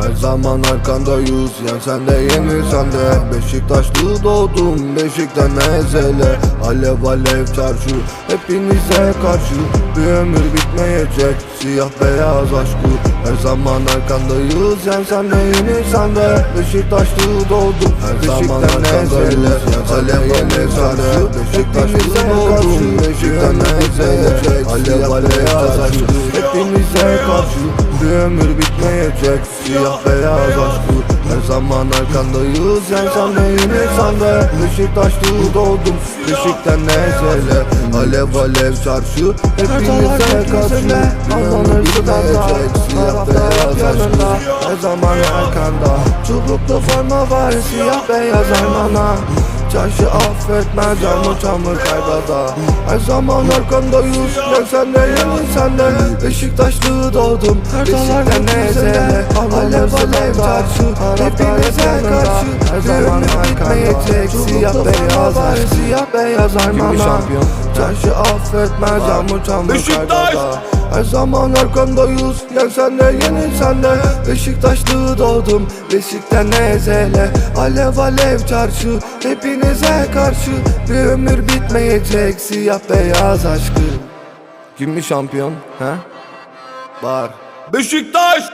Her zaman arkandayız Yensen de yenilsen de Beşiktaşlı doğdum Beşikten ezele Alev alev çarşı Hepinize karşı. Bir ömür bitmeyecek Siyah beyaz aşkı. Her zaman arkandayız Yensen de yenilsen de Beşiktaşlı doğdum Her zaman arkandayız Yensen de yenilsen de Beşiktaşlı doğdum Beşikten ezele Alev alev çarşı Hepinize karşı Bir ömür bitmeyecek. Siyah beyaz aşkı Her zaman arkandayız. Yensen de yenilsen de. Beşiktaşlı doğdum Beşikten ezele Alev alev çarşı Hepinize karşı ömür bitmeyecek. Siyah beyaz aşkı Her zaman arkanda. Çubuklu forma var Siyah beyaz armana Çarşı affetmez canlı çamur kaybada Her zaman arkandayız Gel sen de yanın sen de Beşiktaşlı doğdum Beşikten ezele Alev alev çarşı Hepinize karşı. Her zaman bitmeyecek Siyah beyaz aşk Siyah beyaz armana Çarşı affetmez yağmur çamur Beşiktaş! Her zaman arkandayız Yen sen de yenil sen de. Beşiktaşlı doğdum Beşikten ezele. Alev alev çarşı Hepinize karşı. Bir ömür bitmeyecek Siyah beyaz aşkı. Kim mi şampiyon? He? Var Beşiktaş